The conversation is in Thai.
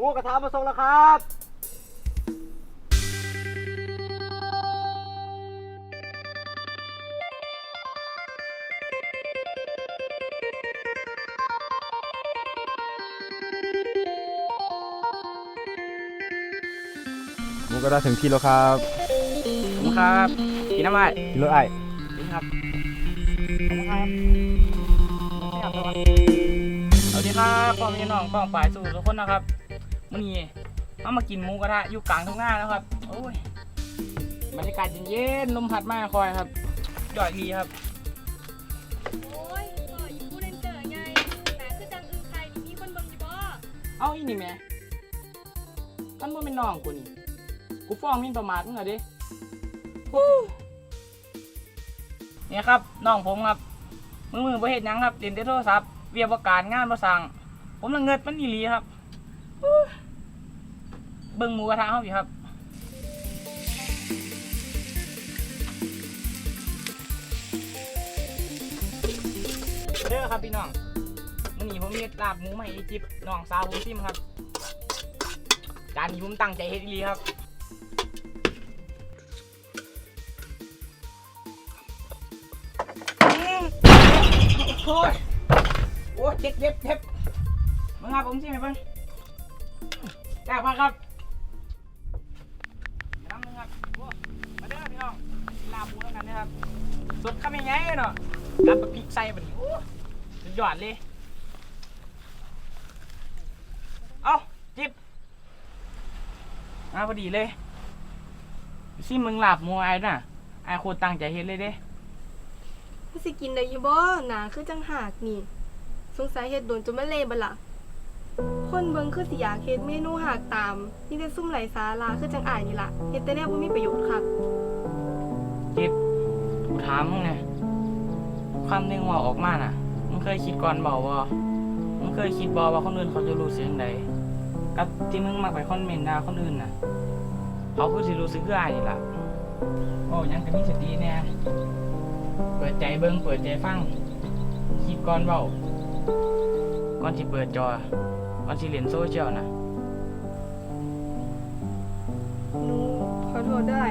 หมูกระทะมาส่งแล้วครับ หมูกระทะถึงที่แล้วครับผมครับกินน้ำมันกินรถไอ้กินครับผมครับสวัสดีครับพ่อแม่น้องป้องฝ่ายสู่ทุกคนนะครับ มื้อนี้เอามากินหมูกระทะอยู่กลางทุ่งนาแล้วครับ โอ้ยบรรยากาศเย็นๆลมพัดมาคอยครับยอดดีครับ โอ้ยต่ออยู่ผู้เล่นเจอไงแต่คือจังอึงใครนี่มีคนเบิ่งอยู่บ่เอาอีนี่แหม่มันบ่เป็นน้องกูนี่ กูฟ้องหมินประมาทมึงเหรอดิฮู้เนี่ยครับน้องผมครับมือมือบ่เฮ็ดหยังครับเล่นแต่โทรศัพท์เวียบประการงานบ่สั่งผมละเงิดมันอีหลีครับฮู้ เบิ่งหมูกระทะเฮาพี่ครับเด้อครับพี่น้องมื้อนี้ผมมีลาบหมูให้อีจิบน้องสาวผมซิมครับจานนี้ผมตั้งใจเฮ็ดอีหลีครับโอ้ยโอ้ยเจ็บเจ็บเจ็บมึงครับผมซิมให้เบิ่ง แซ่บมากครับน้ำมึงครับโอ้มาเด้อพี่น้องลาบหมูแล้วกันนะครับสดคำยังไงเนาะรับแบบพริกใส่แบบนี้โอ้สุดยอดเลย เอาจิบมาพอดีเลยซิมึงหลับมัวไอ้น่ะไอ้โคตรตั้งใจเฮ็ดเลยเด้มันสิกินได้อยู่บ่หนาคือจังหากนี่ สงสัยเฮ็ดโดนจนมันเละบัดล่ะ คนเบิ่งคือสิอยากเฮ็ดเมนูหากตามนี่แต่ซุ่มไหลสาลาคือจังอายนี่ล่ะเฮ็ดแต่แนวบ่มีประโยชน์ค่ะจิบกูถามมึงเนี่ยความนึงว่าออกมาน่ะ มึงเคยคิดก่อนเบาว่ามึงเคยคิดบอว่าคนอื่นเขาจะรู้สึกยังไงกับที่มึงมักไปคอมเมนต์ด่าคนอื่นน่ะเขาคือสิรู้สึกคืออายนี่ล่ะโอ้ยังก็มีสติแน่เปิดใจเบิ่งเปิดใจฟัง คิดก่อนเบาก่อนที่เปิดจอ มันสี่เล่นโซเชียลน่ะหนูขอโทษได้